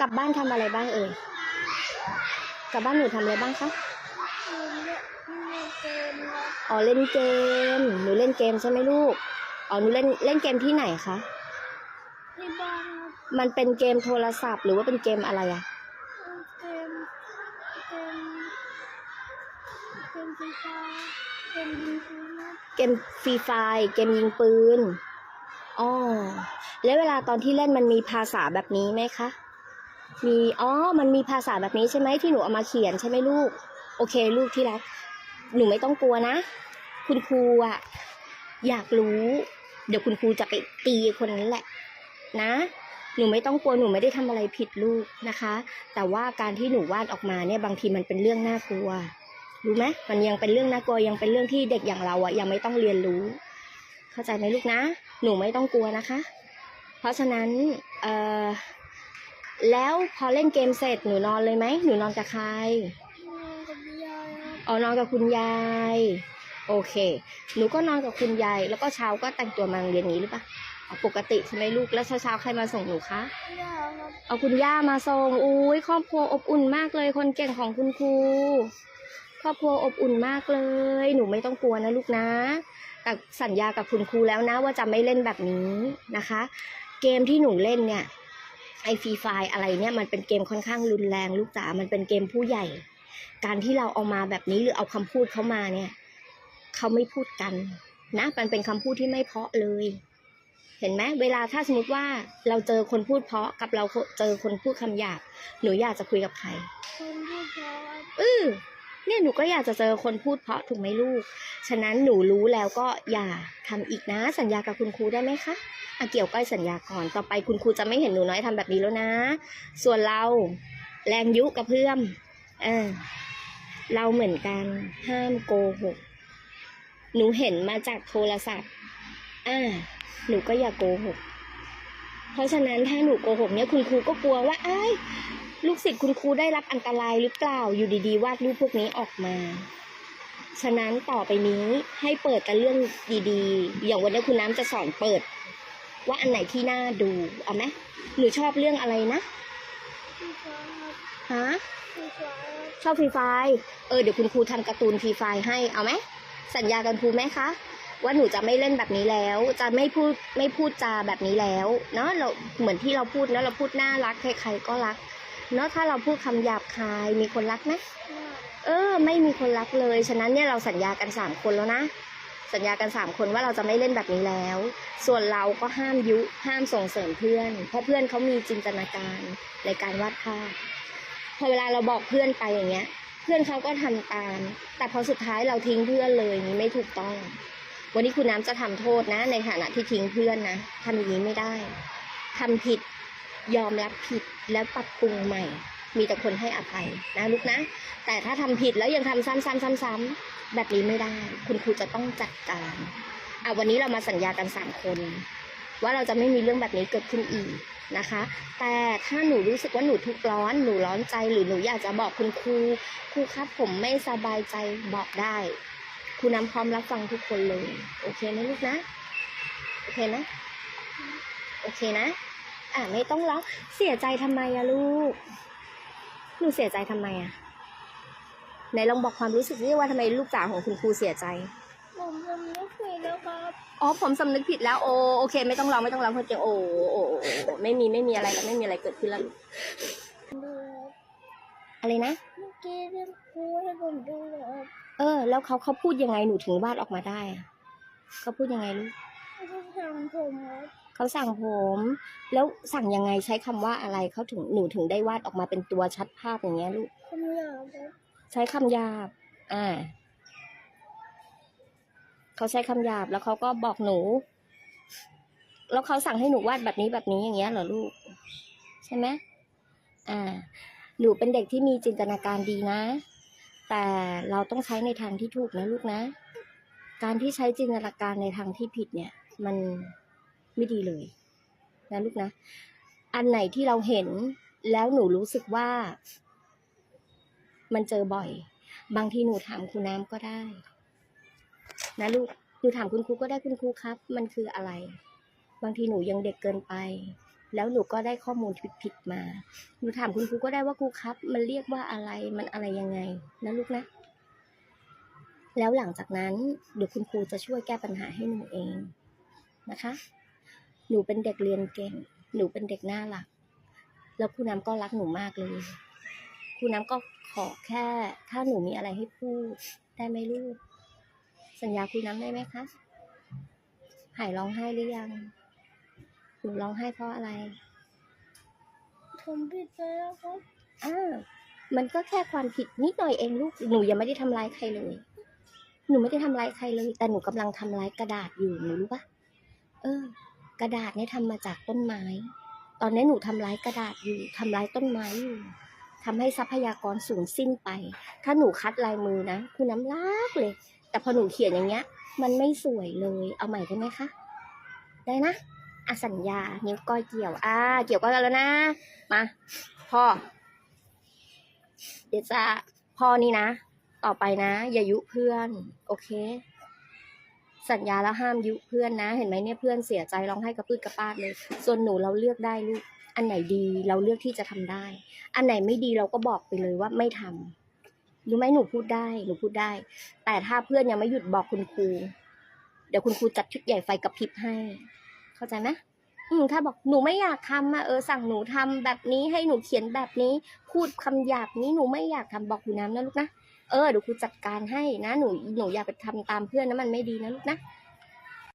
กลับบ้านทำอะไรบ้างเอ่ยกลับบ้านหนูทำอะไรบ้างคะเกมครับอ๋อเล่นเกม หนูเล่นเกมใช่ไหมลูก อ๋อหนูเล่นเล่นเกมที่ไหนคะที่บ้านครับมันเป็นเกมโทรศัพท์หรือว่าเป็นเกมอะไรอะเกมเกมเกมฟีฟ่าเกมยิงปืนครับเกมฟรีไฟเกมยิงปืนอ๋อแล้วเวลาตอนที่เล่นมันมีภาษาแบบนี้ไหมคะ มีอ๋อมันมีภาษาแบบนี้ใช่ไหมที่หนูเอามาเขียนใช่ไหมลูก โอเค ลูกที่รักหนูไม่ต้องกลัวนะ คุณครูอะอยากรู้ เดี๋ยวคุณครูจะไปตีคนนั้นแหละ นะ หนูไม่ต้องกลัวหนูไม่ได้ทำอะไรผิดลูกนะคะ แต่ว่าการที่หนูวาดออกมาเนี่ยบางทีมันเป็นเรื่องน่ากลัวรู้ไหมมันยังเป็นเรื่องน่ากลัวยังเป็นเรื่องที่เด็กอย่างเราอะยังไม่ต้องเรียนรู้ เข้าใจไหมลูกนะ หนูไม่ต้องกลัวนะคะ เพราะฉะนั้นเอ่อ แล้วพอเล่นเกมเสร็จหนูนอนเลยไหมหนูนอนกับใครนอนกับยายครับอ๋อนอนกับคุณยาย โอเค หนูก็นอนกับคุณยาย แล้วก็เช้าก็แต่งตัวมาโรงเรียนนี้หรือเปล่าอ๋อปกติใช่ไหมลูก แล้วเช้าๆใครมาส่งหนูคะย่าครับเอาคุณย่ามาส่ง อุ้ยครอบครัวอบอุ่นมากเลย คนเก่งของคุณครู ครอบครัวอบอุ่นมากเลย หนูไม่ต้องกลัวนะลูกนะ แต่สัญญากับคุณครูแล้วนะว่าจะไม่เล่นแบบนี้นะคะ เกมที่หนูเล่นเนี่ย ไอฟรีไฟอะไรเนี่ยมันเป็นเกมค่อนข้างรุนแรงลูกจ๋ามันเป็นเกมผู้ใหญ่ การที่เราเอามาแบบนี้หรือเอาคำพูดเขามาเนี่ยเขาไม่พูดกันนะมันเป็นคำพูดที่ไม่เพราะเลย เห็นไหมเวลาถ้าสมมติว่าเราเจอคนพูดเพราะกับเราเจอคนพูดคำหยาบหนูอยากจะคุยกับใครคนพูดเพราะครับเออเนี่ยหนูก็อยากจะเจอคนพูดเพราะถูกไหมลูก ฉะนั้นหนูรู้แล้วก็อย่าทำอีกนะ สัญญากับคุณครูได้ไหมคะอะ เกี่ยวก้อยสัญญาก่อนต่อไปคุณครูจะไม่เห็นหนูน้อยทำแบบนี้แล้วนะ ส่วนเราแรงยุกับเพื่อมเออเราเหมือนกันห้ามโกหกหนูเห็นมาจากโทรศัพท์อ่าหนูก็อย่าโกหก เพราะฉะนั้นถ้าหนูโกหกเนี่ยคุณครูก็กลัวว่าไอ้ลูกศิษย์คุณครูได้รับอันตรายหรือเปล่าอยู่ดีๆวาดรูปพวกนี้ออกมา ฉะนั้นต่อไปนี้ให้เปิดกันเรื่องดีๆ อย่างวันนี้คุณน้ำจะสอนเปิด ว่าอันไหนที่น่าดูเอาไหมหนูชอบเรื่องอะไรนะฟีฟ่าครับฮะฟีฟ่าครับชอบฟรีไฟล์เออเดี๋ยวคุณครูทำการ์ตูนฟรีไฟล์ให้เอาไหมสัญญากันครูไหมคะว่าหนูจะไม่เล่นแบบนี้แล้ว จะไม่พูดไม่พูดจาแบบนี้แล้ว เนาะเราเหมือนที่เราพูดเนาะเราพูดน่ารักใครๆก็รัก เนาะถ้าเราพูดคำหยาบคายมีคนรักไหมมากเออ ไม่มีคนรักเลย ฉะนั้นเนี่ยเราสัญญากันสามคนแล้วนะ สัญญากันสามคนว่าเราจะไม่เล่นแบบนี้แล้ว ส่วนเราก็ห้ามยุห้ามส่งเสริมเพื่อน เพราะเพื่อนเขามีจินตนาการในการวาดภาพพอเวลาเราบอกเพื่อนไปอย่างเงี้ย เพื่อนเขาก็ทำตาม แต่พอสุดท้ายเราทิ้งเพื่อนเลยนี่ไม่ถูกต้อง วันนี้คุณน้ำจะทำโทษนะ ในฐานะที่ทิ้งเพื่อนนะทำอย่างนี้ไม่ได้ทำผิดยอมรับผิดแล้วปรับปรุงใหม่ มีแต่คนให้อภัยนะลูกนะ แต่ถ้าทำผิดแล้วยังทำซ้ำๆๆๆ แบบนี้ไม่ได้ คุณครูจะต้องจัดการอะวันนี้เรามาสัญญากันสามคน ว่าเราจะไม่มีเรื่องแบบนี้เกิดขึ้นอีกนะคะ แต่ถ้าหนูรู้สึกว่าหนูทุกข์ร้อน หนูร้อนใจหรือหนูอยากจะบอกคุณครูครูครับผมไม่สบายใจบอกได้ครูน้ำพร้อมรับฟังทุกคนเลย โอเคไหมลูกนะ โอเคไหมโอเคนะ อะไม่ต้องร้องเสียใจทำไมอะลูก หนูเสียใจทำไมอะไหนลองบอกความรู้สึกนี่ว่าทำไมลูกจ๋าของคุณครูเสียใจ ผมทำไม่เคยแล้วครับอ๋อผมสำนึกผิดแล้วโอโอเค ไม่ต้องร้องไม่ต้องร้องเพราะเจโอโอโอโอโอไม่มีไม่มีอะไรแล้วไม่มีอะไรเกิดขึ้นแล้วลูกดูครับอะไรนะเมื่อกี้เรื่องครูให้ผมดูครับเออ แล้วเขาเขาพูดยังไงหนูถึงวาดออกมาได้อะเขาพูดยังไงลูก เขาทำผมครับเขาสั่งผมแล้วสั่งยังไงใช้คำว่าอะไรเขาถึงหนูถึงได้วาดออกมาเป็นตัวชัดภาพอย่างเงี้ยลูกคำหยาบครับใช้คำหยาบ อ่า เขาใช้คำหยาบแล้วเขาก็บอกหนู แล้วเขาสั่งให้หนูวาดแบบนี้แบบนี้อย่างเงี้ยเหรอลูก ใช่ไหมอ่า หนูเป็นเด็กที่มีจินตนาการดีนะ แต่เราต้องใช้ในทางที่ถูกนะลูกนะ การที่ใช้จินตนาการในทางที่ผิดเนี่ย มันไม่ดีเลยนะลูกนะ อันไหนที่เราเห็นแล้วหนูรู้สึกว่า มันเจอบ่อย บางทีหนูถามครูน้ำก็ได้ นะลูกหนูถามคุณครูก็ได้คุณครูครับ มันคืออะไร บางทีหนูยังเด็กเกินไป แล้วหนูก็ได้ข้อมูลผิดๆมา หนูถามคุณครูก็ได้ว่าครูครับ มันเรียกว่าอะไรมันอะไรยังไง นะลูกนะแล้วหลังจากนั้นเดี๋ยวคุณครูจะช่วยแก้ปัญหาให้หนูเอง นะคะ หนูเป็นเด็กเรียนเก่ง หนูเป็นเด็กน่ารัก แล้วครูน้ำก็รักหนูมากเลย ครูน้ำก็ขอแค่ ถ้าหนูมีอะไรให้พูด ได้ไหมลูก สัญญาครูน้ำได้ไหมคะ หายร้องไห้หรือยัง หนูร้องไห้เพราะอะไรผมผิดไปแล้วครับอ่ามันก็แค่ความผิดนิดหน่อยเองลูก หนูยังไม่ได้ทำร้ายใครเลย หนูไม่ได้ทำร้ายใครเลย แต่หนูกำลังทำร้ายกระดาษอยู่หนูรู้ปะ เออ กระดาษเนี่ยทำมาจากต้นไม้ ตอนนี้หนูทำร้ายกระดาษอยู่ทำร้ายต้นไม้อยู่ทำให้ทรัพยากรสูญสิ้นไป ถ้าหนูคัดลายมือนะคุณน้ำลากเลย แต่พอหนูเขียนอย่างเงี้ย มันไม่สวยเลย เอาใหม่ได้ไหมคะ ได้นะอสัญญา นิ้วก้อยเกี่ยว อ่า เกี่ยวก้อยกันแล้วนะ มาพ่อ เดี๋ยวจะพ่อนี่นะ ต่อไปนะ อย่ายุเพื่อน โอเค สัญญาแล้วห้ามยุเพื่อนนะ เห็นไหมเนี่ยเพื่อนเสียใจร้องไห้กระปืดกระปาดเลย ส่วนหนูเราเลือกได้ลูก อันไหนดีเราเลือกที่จะทำได้ อันไหนไม่ดีเราก็บอกไปเลยว่าไม่ทำรู้ไหมหนูพูดได้หนูพูดได้ แต่ถ้าเพื่อนยังไม่หยุดบอกคุณครู เดี๋ยวคุณครูจัดชุดใหญ่ไฟกระพริบให้ เข้าใจไหมอืมถ้าบอกหนูไม่อยากทำอะเออสั่งหนูทำแบบนี้ให้หนูเขียนแบบนี้ พูดคำหยาบนี้หนูไม่อยากทำบอกครูน้ำนะลูกนะ เออเดี๋ยวครูจัดการให้นะหนูหนูอย่าไปทำตามเพื่อนนะมันไม่ดีนะลูกนะ